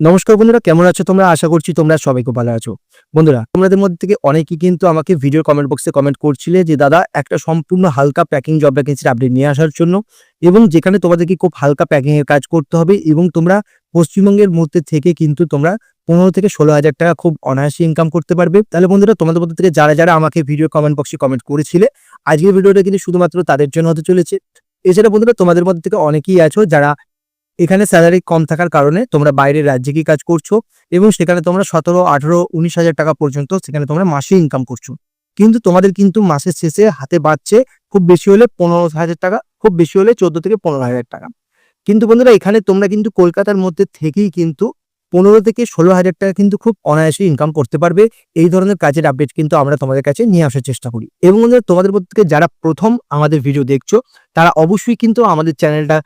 নমস্কার বন্ধুরা, কেমন আছো তোমরা? আশা করছি তোমরা সবাই খুব ভালো আছো। বন্ধুরা, তোমাদের মধ্যে থেকে অনেকেই কিন্তু আমাকে ভিডিও কমেন্ট বক্সে কমেন্ট করছিলে যে, দাদা, একটা সম্পূর্ণ হালকা প্যাকিং জব ভ্যাকেন্সির আপডেট নিয়ে আসার জন্য এবং যেখানে তোমাদেরকে খুব হালকা প্যাকিংয়ের কাজ করতে হবে এবং তোমরা পশ্চিমবঙ্গের মধ্যে থেকে কিন্তু তোমরা পনেরো থেকে ষোলো হাজার টাকা খুব অনায়াসে ইনকাম করতে পারবে। তাহলে বন্ধুরা, তোমাদের মধ্যে থেকে যারা যারা আমাকে ভিডিও কমেন্ট বক্সে কমেন্ট করেছিলে, আজকের ভিডিওটা কিন্তু শুধুমাত্র তাদের জন্য হতে চলেছে। এছাড়া বন্ধুরা, তোমাদের মধ্যে থেকে অনেকেই আছো যারা এখানে স্যালারি কম থাকার কারণে তোমরা বাইরের রাজ্যে কি কাজ করছ এবং সেখানে তোমরা সতেরো, আঠেরো, উনিশ হাজার টাকা পর্যন্ত সেখানে তোমরা মাসে ইনকাম করছ। কিন্তু তোমাদের কিন্তু মাসের শেষে হাতে বাড়ছে খুব বেশি হলে পনেরো হাজার টাকা, খুব বেশি হলে চোদ্দ থেকে পনেরো হাজার টাকা। কিন্তু বন্ধুরা, এখানে তোমরা কিন্তু কলকাতার মধ্যে থেকেই কিন্তু পনেরো থেকে ষোলো হাজার টাকা কিন্তু খুব অনায়াসে ইনকাম করতে পারবে। এই ধরনের কাজের আপডেট কিন্তু আমরা তোমাদের কাছে নিয়ে আসার চেষ্টা করি। এবং তোমাদের মধ্যে যারা প্রথম আমাদের ভিডিও দেখছ, তারা অবশ্যই কিন্তু আমাদের চ্যানেলটা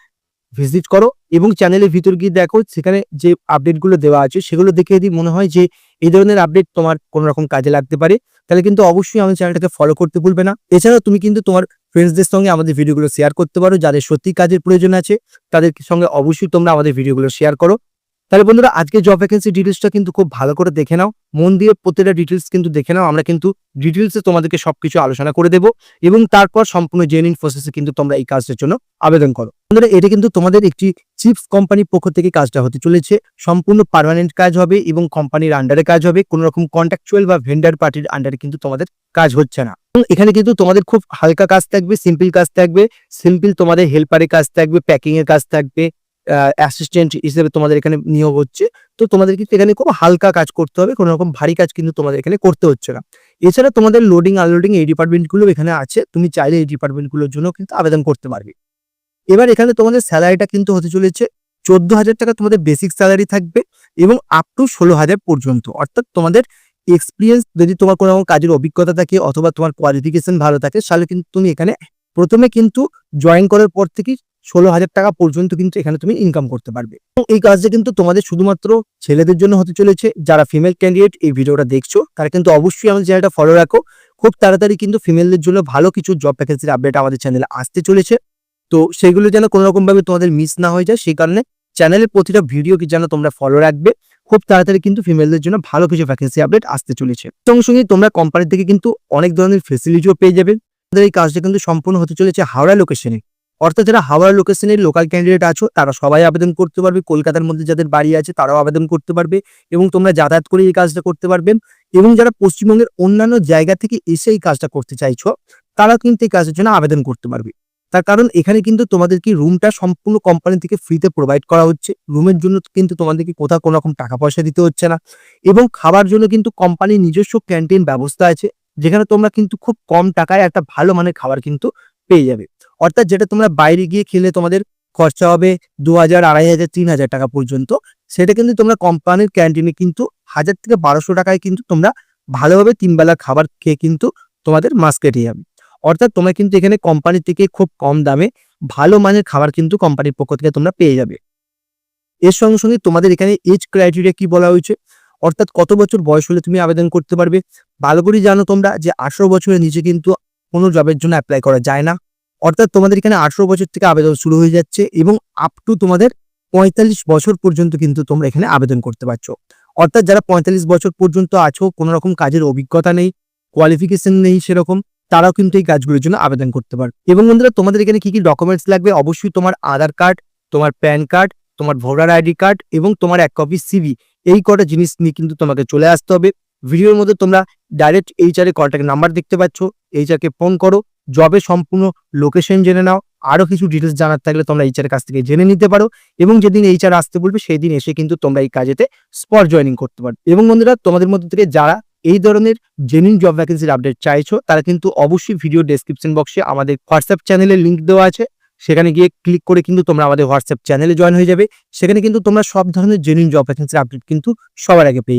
ভিজিট করো এবং চ্যানেলের ভিতর গিয়ে দেখো সেখানে যে আপডেটগুলো দেওয়া আছে সেগুলো দেখে যদি মনে হয় যে এই ধরনের আপডেট তোমার কোনো রকম কাজে লাগতে পারে, তাহলে কিন্তু অবশ্যই আমাদের চ্যানেলটাকে ফলো করতে ভুলবে না। এছাড়াও তুমি কিন্তু তোমার ফ্রেন্ডসদের সঙ্গে আমাদের ভিডিওগুলো শেয়ার করতে পারো, যাদের সত্যি কাজের প্রয়োজন আছে, তাদের সঙ্গে অবশ্যই তোমরা আমাদের ভিডিওগুলো শেয়ার করো। তাহলে বন্ধুরা আজকে জব ভ্যাকেন্সি ডিটেলসটা কিন্তু খুব ভালো করে দেখে নাও, মন দিয়ে প্রত্যেকটা ডিটেলস কিন্তু দেখে নাও, আমরা কিন্তু ডিটেলসে তোমাদেরকে সবকিছু আলোচনা করে দেবো এবং তারপর সম্পূর্ণ জেনুইন প্রসেসে কিন্তু তোমরা এই কাজটার জন্য আবেদন করো। বন্ধুরা, এটা কিন্তু তোমাদের একটি চিপস কোম্পানির পক্ষ থেকে কাজটা হতে চলেছে। সম্পূর্ণ পার্মানেন্ট কাজ হবে এবং কোম্পানির আন্ডারে কাজ হবে। কোনো রকম কন্ট্রাকচুয়াল বা ভেন্ডার পার্টির আন্ডারে কিন্তু তোমাদের কাজ হচ্ছে না। এখানে কিন্তু তোমাদের খুব হালকা কাজ থাকবে সিম্পল কাজ থাকবে। সিম্পল তোমাদের হেল্পারের কাজ থাকবে প্যাকিং এর কাজ থাকবে অ্যাসিস্ট্যান্ট হিসেবে তোমাদের এখানে নিয়োগ হচ্ছে। তো তোমাদের কিন্তু এখানে খুব হালকা কাজ করতে হবে, কোনো রকম ভারী কাজ কিন্তু তোমাদের এখানে করতে হচ্ছে না। এছাড়া তোমাদের লোডিং আনলোডিং এই ডিপার্টমেন্টগুলো এখানে আছে। তুমি চাইলে এই ডিপার্টমেন্টগুলোর জন্য কিন্তু আবেদন করতে পারবে। এবার এখানে তোমাদের স্যালারিটা কিন্তু হতে চলেছে চোদ্দ হাজার টাকা তোমাদের বেসিক স্যালারি থাকবে এবং আপ টু ষোলো হাজার পর্যন্ত। অর্থাৎ তোমাদের এক্সপিরিয়েন্স যদি তোমার কোনো কাজের অভিজ্ঞতা থাকে অথবা তোমার কোয়ালিফিকেশন ভালো থাকে, তাহলে কিন্তু তুমি এখানে প্রথমে কিন্তু জয়েন করার পর থেকেই ষোলো হাজার টাকা পর্যন্ত কিন্তু এখানে তুমি ইনকাম করতে পারবে। এবং এই কাজটা কিন্তু তোমাদের শুধুমাত্র ছেলেদের জন্য হতে চলেছে। যারা ফিমেল ক্যান্ডিডেট এই ভিডিওটা দেখছ, তারা কিন্তু অবশ্যই আমাদের চ্যানেলটা ফলো রাখো। খুব তাড়াতাড়ি কিন্তু ফিমেলদের জন্য ভালো কিছু জব ভ্যাকেন্সির আপডেট আমাদের চ্যানেলে আসতে চলেছে। তো সেগুলো যেন কোনো রকম ভাবে তোমাদের মিস না হয়ে যায়, সেই কারণে চ্যানেলের প্রতিটা ভিডিও কি যেন তোমরা ফলো রাখবে। খুব তাড়াতাড়ি কিন্তু ফিমেলদের জন্য ভালো কিছু ভ্যাকেন্সি আপডেট আসতে চলেছে। সঙ্গে সঙ্গে তোমরা কোম্পানি থেকে কিন্তু অনেক ধরনের ফেসিলিটিও পেয়ে যাবে। আমাদের এই কাজটা কিন্তু সম্পূর্ণ হতে চলেছে হাওড়া লোকেশনে অর্থাৎ যারা হাওড়া লোকেশনের লোকাল ক্যান্ডিডেট আছো, তারা সবাই আবেদন করতে পারবে। কলকাতার মধ্যে যাদের বাড়ি আছে, তারাও আবেদন করতে পারবে এবং তোমরা যাতায়াত করে এই কাজটা করতে পারবে। এবং যারা পশ্চিমবঙ্গের অন্যান্য জায়গা থেকে এসে এই কাজটা করতে চাইছো তারা কিন্তু এই কাজের জন্য আবেদন করতে পারবে। তার কারণ এখানে কিন্তু তোমাদেরকে রুমটা সম্পূর্ণ কোম্পানি থেকে ফ্রিতে প্রোভাইড করা হচ্ছে। রুমের জন্য কিন্তু তোমাদেরকে কোথাও কোনো রকম টাকা পয়সা দিতে হচ্ছে না। এবং খাবার জন্য কিন্তু কোম্পানির নিজস্ব ক্যান্টিন ব্যবস্থা আছে, যেখানে তোমরা কিন্তু খুব কম টাকায় একটা ভালো মানের খাবার কিন্তু পেয়ে যাবে। অর্থাৎ যেটা তোমরা বাইরে গিয়ে খেলে তোমাদের খরচা হবে দু হাজার, আড়াই হাজার, তিন হাজার টাকা পর্যন্ত। সেটা কিন্তু তোমরা কোম্পানির ক্যান্টিনে কিন্তু হাজার থেকে বারোশো টাকায় কিন্তু তোমরা ভালোভাবে তিনবেলা খাবার খেয়ে কিন্তু তোমাদের মাস কেটে যাবে। অর্থাৎ তোমরা কিন্তু এখানে কোম্পানি থেকে খুব কম দামে ভালো মানের খাবার কিন্তু কোম্পানির পক্ষ থেকে তোমরা পেয়ে যাবে। এর সঙ্গে সঙ্গে তোমাদের এখানে এজ ক্রাইটেরিয়া কি বলা হয়েছে? অর্থাৎ কত বছর বয়স হলে তুমি আবেদন করতে পারবে? ভালো করেই জানো তোমরা যে আঠারো বছরের নিচে কিন্তু কোনো জবের জন্য অ্যাপ্লাই করা যায় না। অর্থাৎ তোমাদের এখানে আঠারো বছর থেকে আবেদন শুরু হয়ে যাচ্ছে এবং আপ টু তোমাদের পঁয়তাল্লিশ বছর পর্যন্ত কিন্তু তোমরা এখানে আবেদন করতে পারছ। অর্থাৎ যারা পঁয়তাল্লিশ বছর পর্যন্ত আছো, কোনো রকম কাজের অভিজ্ঞতা নেই কোয়ালিফিকেশন নেই সেরকম তারাও কিন্তু এই কাজগুলোর জন্য আবেদন করতে পারবে। এবং বন্ধুরা, তোমাদের এখানে কি কি ডকুমেন্টস লাগবে? অবশ্যই তোমার আধার কার্ড, তোমার প্যান কার্ড, তোমার ভোটার আইডি কার্ড এবং তোমার এক কপি সিভি এই কটা জিনিস নিয়ে কিন্তু তোমাকে চলে আসতে হবে। ভিডিওর মধ্যে তোমরা ডাইরেক্ট এইচআর কন্ট্যাক্ট নাম্বার দেখতে পাচ্ছ। এইচআর কে ফোন করো জবে সম্পূর্ণ লোকেশন জেনে নাও। আরও কিছু ডিটেলস জানার থাকলে তোমরা এইচআর কাছ থেকে জেনে নিতে পারো এবং যেদিন এইচআর আসতে বলবে সেই দিন এসে কিন্তু তোমরা এই কাজেতে স্পট জয়েনিং করতে পারো এবং বন্ধুরা, তোমাদের মধ্যে থেকে যারা এই ধরনের জেনুইন জব ভ্যাকেন্সির আপডেট চাইছো, তারা কিন্তু অবশ্যই ভিডিও ডেসক্রিপশন বক্সে আমাদের হোয়াটসঅ্যাপ চ্যানেলের লিঙ্ক দেওয়া আছে। সেখানে গিয়ে ক্লিক করে কিন্তু তোমরা আমাদের হোয়াটসঅ্যাপ চ্যানেলে জয়েন হয়ে যাবে। সেখানে কিন্তু তোমরা সব ধরনের জেনুইন জব ভ্যাকেন্সির আপডেট কিন্তু সবার আগে পেয়ে